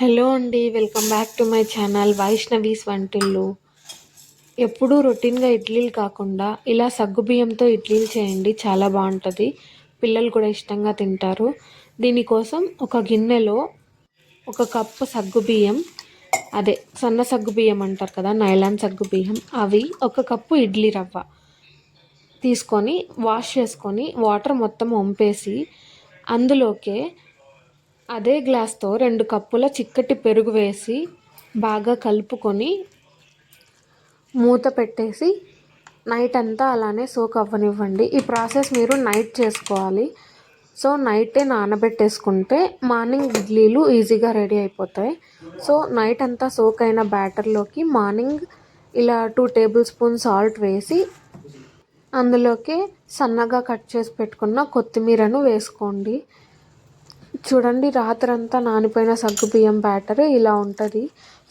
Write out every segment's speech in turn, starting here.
Hello అండి welcome back to my channel Vaishnavi's వంటిల్లు. ఎప్పుడూ రొటీన్గా ఇడ్లీలు కాకుండా ఇలా సగ్గుబియ్యంతో ఇడ్లీలు చేయండి చాలా బాగుంటుంది. పిల్లలు కూడా ఇష్టంగా తింటారు. దీనికోసం ఒక గిన్నెలో ఒక కప్పు సగ్గుబియ్యం అదే సన్న సగ్గుబియ్యం అంటారు కదా నైలాన్ సగ్గుబియ్యం అవి ఒక కప్పు ఇడ్లీ రవ్వ తీసుకొని వాష్ చేసుకొని వాటర్ మొత్తం వంపేసి అందులోకే అదే గ్లాస్తో రెండు కప్పుల చిక్కటి పెరుగు వేసి బాగా కలుపుకొని మూత పెట్టేసి నైట్ అంతా అలానే సోక్ అవ్వనివ్వండి. ఈ ప్రాసెస్ మీరు నైట్ చేసుకోవాలి. సో నైటే నానబెట్టేసుకుంటే మార్నింగ్ ఇడ్లీలు ఈజీగా రెడీ అయిపోతాయి. సో నైట్ అంతా సోక్ అయిన బ్యాటర్లోకి మార్నింగ్ ఇలా టూ టేబుల్ స్పూన్ సాల్ట్ వేసి అందులోకి సన్నగా కట్ చేసి పెట్టుకున్న కొత్తిమీరను వేసుకోండి. చూడండి రాత్రంతా నానిపోయిన సగ్గుబియ్యం బ్యాటర్ ఇలా ఉంటుంది.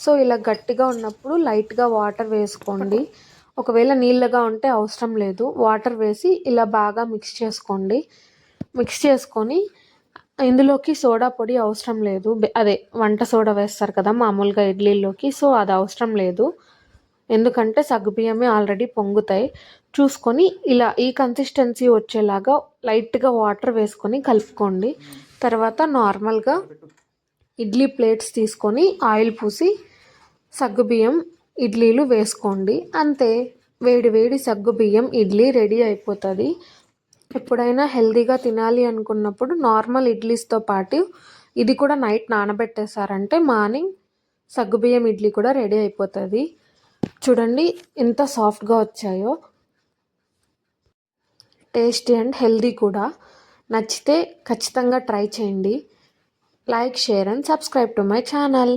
సో ఇలా గట్టిగా ఉన్నప్పుడు లైట్గా వాటర్ వేసుకోండి. ఒకవేళ నీళ్ళగా ఉంటే అవసరం లేదు. వాటర్ వేసి ఇలా బాగా మిక్స్ చేసుకోండి. మిక్స్ చేసుకొని ఇందులోకి సోడా పొడి అవసరం లేదు. అదే వంట సోడా వేస్తారు కదా మామూలుగా ఇడ్లీలోకి సో అది అవసరం లేదు. ఎందుకంటే సగ్గుబియ్యమే ఆల్రెడీ పొంగుతాయి. చూసుకొని ఇలా ఈ కన్సిస్టెన్సీ వచ్చేలాగా లైట్గా వాటర్ వేసుకొని కలుపుకోండి. తర్వాత నార్మల్గా ఇడ్లీ ప్లేట్స్ తీసుకొని ఆయిల్ పూసి సగ్గుబియ్యం ఇడ్లీలు వేసుకోండి. అంతే వేడి వేడి సగ్గుబియ్యం ఇడ్లీ రెడీ అయిపోతుంది. ఎప్పుడైనా హెల్దీగా తినాలి అనుకున్నప్పుడు నార్మల్ ఇడ్లీస్తో పాటు ఇది కూడా నైట్ నానబెట్టేశారంటే మార్నింగ్ సగ్గుబియ్యం ఇడ్లీ కూడా రెడీ అయిపోతుంది. చూడండి ఎంత సాఫ్ట్గా వచ్చాయో. టేస్టీ అండ్ హెల్దీ కూడా. నచ్చితే ఖచ్చితంగా ట్రై చేయండి. Like share and subscribe to my channel.